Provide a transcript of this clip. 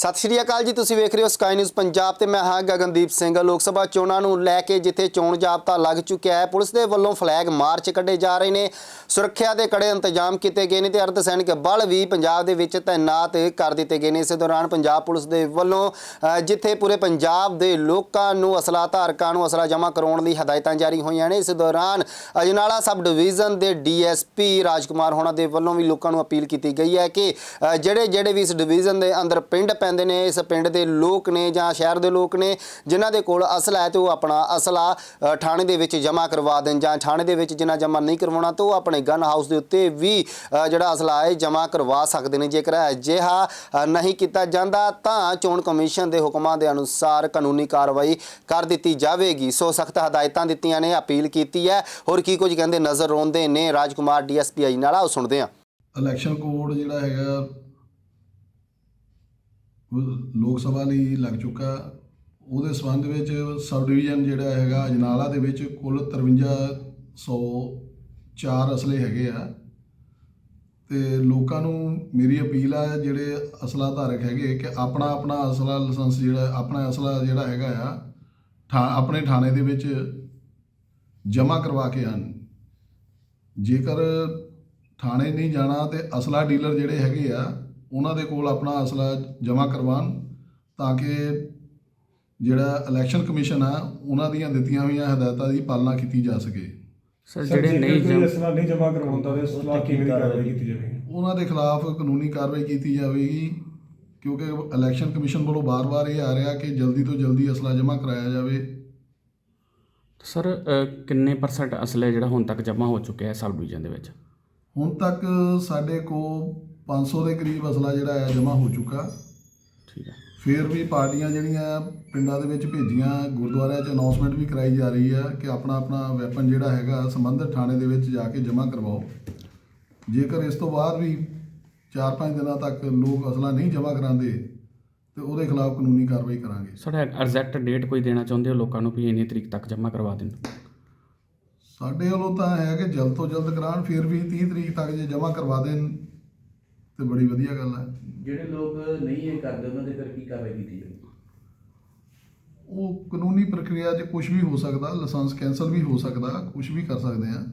ਸਤਿ ਸ਼੍ਰੀ ਅਕਾਲ ਜੀ, ਤੁਸੀਂ ਵੇਖ ਰਹੇ ਹੋ ਸਕਾਈ ਨਿਊਜ਼ ਪੰਜਾਬ ਤੇ ਮੈਂ ਹਾਂ ਗਗਨਦੀਪ ਸਿੰਘ। ਲੋਕ ਸਭਾ ਚੋਣਾਂ ਨੂੰ ਲੈ ਕੇ ਜਿੱਥੇ ਚੋਣ ਜਾਬਤਾ ਲੱਗ ਚੁੱਕਿਆ ਹੈ, ਪੁਲਿਸ ਦੇ ਵੱਲੋਂ ਫਲੈਗ ਮਾਰਚ ਕੱਢੇ ਜਾ ਰਹੇ ਨੇ। ਸੁਰੱਖਿਆ ਦੇ ਕੜੇ ਇੰਤਜ਼ਾਮ ਕੀਤੇ ਗਏ ਨੇ ਤੇ ਅਰਧ ਸੈਨਿਕ ਬਲ ਵੀ ਪੰਜਾਬ ਦੇ ਵਿੱਚ ਤਾਇਨਾਤ ਕਰ ਦਿੱਤੇ ਗਏ ਨੇ। ਇਸੇ ਦੌਰਾਨ ਪੰਜਾਬ ਪੁਲਿਸ ਦੇ ਵੱਲੋਂ ਜਿੱਥੇ ਪੂਰੇ ਪੰਜਾਬ ਦੇ ਲੋਕਾਂ ਨੂੰ ਅਸਲਾ ਧਾਰਕਾਂ ਨੂੰ ਅਸਲਾ ਜਮ੍ਹਾਂ ਕਰਾਉਣ ਲਈ ਹਦਾਇਤਾਂ ਜਾਰੀ ਹੋਈਆਂ ਨੇ, ਇਸ ਦੌਰਾਨ ਅਜਨਾਲਾ ਸਬ ਡਿਵੀਜ਼ਨ ਦੇ ਡੀਐਸਪੀ ਰਾਜਕੁਮਾਰ ਹੋਣਾ ਦੇ ਵੱਲੋਂ ਵੀ ਲੋਕਾਂ ਨੂੰ ਅਪੀਲ ਕੀਤੀ ਗਈ ਹੈ ਕਿ ਜਿਹੜੇ ਜਿਹੜੇ ਵੀ ਇਸ ਡਿਵੀਜ਼ਨ ਦੇ ਅੰਦਰ ਪਿੰਡ ਪੈਂਦੇ ਨੇ, ਇਸ ਪਿੰਡ ਦੇ ਲੋਕ ਨੇ ਜਾਂ ਸ਼ਹਿਰ ਦੇ ਲੋਕ ਨੇ, ਜਿਨ੍ਹਾਂ ਦੇ ਕੋਲ ਅਸਲਾ ਹੈ ਤੇ ਉਹ ਆਪਣਾ ਅਸਲਾ ਥਾਣੇ ਦੇ ਵਿੱਚ ਜਮ੍ਹਾਂ ਕਰਵਾ ਦੇਣ ਜਾਂ ਥਾਣੇ ਦੇ ਵਿੱਚ ਜਿਨ੍ਹਾਂ ਜਮ੍ਹਾਂ ਨਹੀਂ ਕਰਵਾਉਣਾ, ਤਾਂ ਉਹ ਆਪਣੇ ਗਨ ਹਾਊਸ ਦੇ ਉੱਤੇ ਵੀ ਜਿਹੜਾ ਅਸਲਾ ਹੈ ਜਮ੍ਹਾਂ ਕਰਵਾ ਸਕਦੇ ਨੇ। ਜੇਕਰ ਅਜਿਹਾ ਨਹੀਂ ਕੀਤਾ ਜਾਂਦਾ, ਤਾਂ ਚੋਣ ਕਮਿਸ਼ਨ ਦੇ ਹੁਕਮਾਂ ਦੇ ਅਨੁਸਾਰ ਕਾਨੂੰਨੀ ਕਾਰਵਾਈ ਕਰ ਦਿੱਤੀ ਜਾਵੇਗੀ। ਸੋ ਸਖਤ ਹਦਾਇਤਾਂ ਦਿੱਤੀਆਂ ਨੇ, ਅਪੀਲ ਕੀਤੀ ਹੈ। ਹੋਰ ਕੀ ਕੁਝ ਕਹਿੰਦੇ ਨਜ਼ਰ ਰੋਂਦੇ ਨੇ, ਰਾਜਕੁਮਾਰ ਡੀਐਸਪੀ ਆਈ ਨਾਲ, ਆਓ ਸੁਣਦੇ ਹਾਂ। ਇਲੈਕਸ਼ਨ ਕੋਡ ਜਿਹੜਾ ਹੈਗਾ ਲੋਕ ਸਭਾ ਲਈ ਲੱਗ ਚੁੱਕਾ। ਉਹਦੇ ਸੰਬੰਧ ਵਿੱਚ ਸਬ ਡਿਵੀਜ਼ਨ ਜਿਹੜਾ ਹੈਗਾ ਅਜਨਾਲਾ ਦੇ ਵਿੱਚ ਕੁੱਲ 5304 ਅਸਲੇ ਹੈਗੇ ਆ। ਤੇ ਲੋਕਾਂ ਨੂੰ ਮੇਰੀ ਅਪੀਲ ਆ ਜਿਹੜੇ ਅਸਲਾ ਧਾਰਕ ਹੈਗੇ ਕਿ ਆਪਣਾ ਆਪਣਾ ਅਸਲਾ ਲਾਇਸੈਂਸ ਜਿਹੜਾ, ਆਪਣਾ ਅਸਲਾ ਜਿਹੜਾ ਹੈਗਾ ਆ, ਠਾ, ਆਪਣੇ ਥਾਣੇ ਦੇ ਵਿੱਚ ਜਮ੍ਹਾਂ ਕਰਵਾ ਕੇ ਆਣ। ਜੇਕਰ ਥਾਣੇ ਨਹੀਂ ਜਾਣਾ ਤੇ ਅਸਲਾ ਡੀਲਰ ਜਿਹੜੇ ਹੈਗੇ ਆ ਉਹਨਾਂ ਦੇ ਕੋਲ ਆਪਣਾ ਅਸਲਾ ਜਮ੍ਹਾਂ ਕਰਵਾਉਣ ਤਾਂ ਕਿ ਜਿਹੜਾ ਇਲੈਕਸ਼ਨ ਕਮਿਸ਼ਨ ਆ ਉਹਨਾਂ ਦੀਆਂ ਦਿੱਤੀਆਂ ਹੋਈਆਂ ਹਦਾਇਤਾਂ ਦੀ ਪਾਲਣਾ ਕੀਤੀ ਜਾ ਸਕੇ। ਸਰ ਜਿਹੜੇ ਨਹੀਂ ਜਮ ਅਸਲਾ ਨਹੀਂ ਜਮ੍ਹਾਂ ਕਰਵਾਉਂਦਾ ਤੇ ਉਸ ਬਾਅਦ ਕਿਵੇਂ ਦੀ ਕਾਰਵਾਈ ਕੀਤੀ ਜਾਵੇਗੀ? ਉਹਨਾਂ ਦੇ ਖਿਲਾਫ ਕਾਨੂੰਨੀ ਕਾਰਵਾਈ ਕੀਤੀ ਜਾਵੇਗੀ ਕਿਉਂਕਿ ਇਲੈਕਸ਼ਨ ਕਮਿਸ਼ਨ ਵੱਲੋਂ ਬਾਰ-ਬਾਰ ਇਹ ਆ ਰਿਹਾ ਕਿ ਜਲਦੀ ਤੋਂ ਜਲਦੀ ਅਸਲਾ ਜਮ੍ਹਾਂ ਕਰਾਇਆ ਜਾਵੇ। ਸਰ ਕਿੰਨੇ ਪਰਸੈਂਟ ਅਸਲੇ ਜਿਹੜਾ ਹੁਣ ਤੱਕ ਜਮ੍ਹਾਂ ਹੋ ਚੁੱਕਿਆ ਹੈ ਸਬ ਡਿਵੀਜ਼ਨ ਦੇ ਵਿੱਚ? ਹੁਣ ਤੱਕ ਸਾਡੇ ਕੋਲ 500 ਦੇ ਕਰੀਬ ਅਸਲਾ ਜਿਹੜਾ ਹੈ ਜਮ੍ਹਾਂ ਹੋ ਚੁੱਕਾ। ਠੀਕ ਹੈ। ਫਿਰ ਵੀ ਪਾਰਟੀਆਂ ਜਿਹੜੀਆਂ ਪਿੰਡਾਂ ਦੇ ਵਿੱਚ ਭੇਜੀਆਂ ਗੁਰਦੁਆਰਿਆਂ 'ਚ ਅਨਾਉਂਸਮੈਂਟ ਵੀ ਕਰਾਈ ਜਾ ਰਹੀ ਹੈ ਕਿ ਆਪਣਾ ਆਪਣਾ ਵੈਪਨ ਜਿਹੜਾ ਹੈਗਾ ਸੰਬੰਧਿਤ ਥਾਣੇ ਦੇ ਵਿੱਚ ਜਾ ਕੇ ਜਮ੍ਹਾਂ ਕਰਵਾਓ। ਜੇਕਰ ਇਸ ਤੋਂ ਬਾਅਦ ਵੀ 4-5 ਦਿਨਾਂ ਤੱਕ ਲੋਕ ਅਸਲਾ ਨਹੀਂ ਜਮ੍ਹਾਂ ਕਰਾਉਂਦੇ ਤੇ ਉਹਦੇ ਖਿਲਾਫ ਕਾਨੂੰਨੀ ਕਾਰਵਾਈ ਕਰਾਂਗੇ। ਸਰ ਐਗਜ਼ੈਕਟ ਡੇਟ ਕੋਈ ਦੇਣਾ ਚਾਹੁੰਦੇ ਹੋ ਲੋਕਾਂ ਨੂੰ ਵੀ ਇੰਨੀ ਤਰੀਕ ਤੱਕ ਜਮ੍ਹਾਂ ਕਰਵਾ ਦੇਣ? ਸਾਡੇ ਵੱਲੋਂ ਤਾਂ ਹੈ ਕਿ ਜਲਦ ਤੋਂ ਜਲਦ ਕਰਾਉਣ ਫਿਰ ਵੀ 30 ਤਰੀਕ ਤੱਕ ਜੇ ਜਮ੍ਹਾਂ ਕਰਵਾ ਦੇਣ ਤੇ ਬੜੀ ਵਧੀਆ ਗੱਲ ਹੈ। ਜਿਹੜੇ ਲੋਕ ਨਹੀਂ ਇਹ ਕਰਦੇ ਉਹਨਾਂ ਦੇ ਫਿਰ ਕੀ ਕਾਰਵਾਈ ਕੀਤੀ ਜਾਵੇਗੀ ਉਹ ਕਾਨੂੰਨੀ ਪ੍ਰਕਿਰਿਆ 'ਚ ਕੁਝ ਵੀ ਹੋ ਸਕਦਾ ਲਾਇਸੈਂਸ ਕੈਂਸਲ ਵੀ ਹੋ ਸਕਦਾ ਕੁਝ ਵੀ ਕਰ ਸਕਦੇ ਆ।